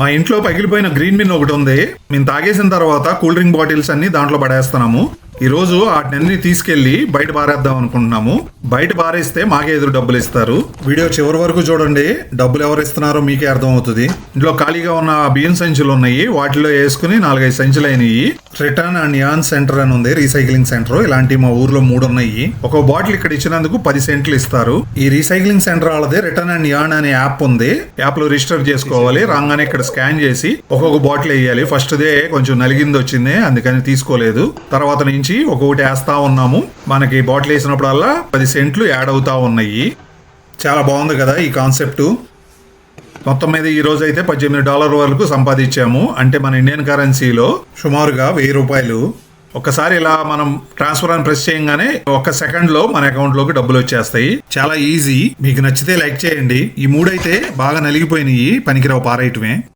మా ఇంట్లో పగిలిపోయిన గ్రీన్ బిన్ ఒకటి ఉంది. మేము తాగేసిన తర్వాత కూల్ డ్రింక్ బాటిల్స్ అన్ని దాంట్లో పడేస్తున్నాము. ఈ రోజు వాటిని తీసుకెళ్ళి బయట పారేద్దాం అనుకుంటున్నాము. బయట పారేస్తే మాకే ఎదురు డబ్బులు ఇస్తారు. వీడియో చివరి వరకు చూడండి. డబ్బులు ఎవరు ఇస్తున్నారో మీకే అర్థం అవుతుంది ఇంట్లో ఖాళీగా ఉన్న బియ్యం సంచులు ఉన్నాయి. వాటిలో వేసుకుని నాలుగైదు సంచులు అయినాయి. రిటర్న్ అండ్ యాన్ సెంటర్ అని ఉంది. రీసైక్లింగ్ సెంటర్ ఇలాంటి మా ఊర్లో మూడు ఉన్నాయి. ఒక బాటిల్ ఇక్కడ ఇచ్చినందుకు పది సెంట్లు ఇస్తారు. ఈ రీసైక్లింగ్ సెంటర్ వాళ్ళది రిటర్న్ అండ్ యాన్ అనే యాప్ ఉంది. యాప్లో రిజిస్టర్ చేసుకోవాలి. రాగానే ఇక్కడ స్కాన్ చేసి ఒక్కొక్క బాటిల్ వేయాలి. ఫస్ట్ దే కొంచెం నలిగింది వచ్చింది. అందుకని తీసుకోలేదు. తర్వాత నుంచి ఒక్కొక్కటి వేస్తా ఉన్నాము. మనకి బాటిల్ వేసినప్పుడల్లా పది సెంట్లు యాడ్ అవుతా ఉన్నాయి. చాలా బాగుంది కదా ఈ కాన్సెప్ట్. మొత్తం మీద ఈ రోజు అయితే పద్దెనిమిది డాలర్ వరకు సంపాదించాము. అంటే మన ఇండియన్ కరెన్సీలో సుమారుగా వెయ్యి రూపాయలు. ఒక్కసారి ఇలా మనం ట్రాన్స్ఫర్ అని ప్రెస్ చేయగానే ఒక్క సెకండ్లో మన అకౌంట్లోకి డబ్బులు వచ్చేస్తాయి. చాలా ఈజీ. మీకు నచ్చితే లైక్ చేయండి. ఈ మూడైతే బాగా నలిగిపోయినాయి. పనికిరావు పారేయటమే.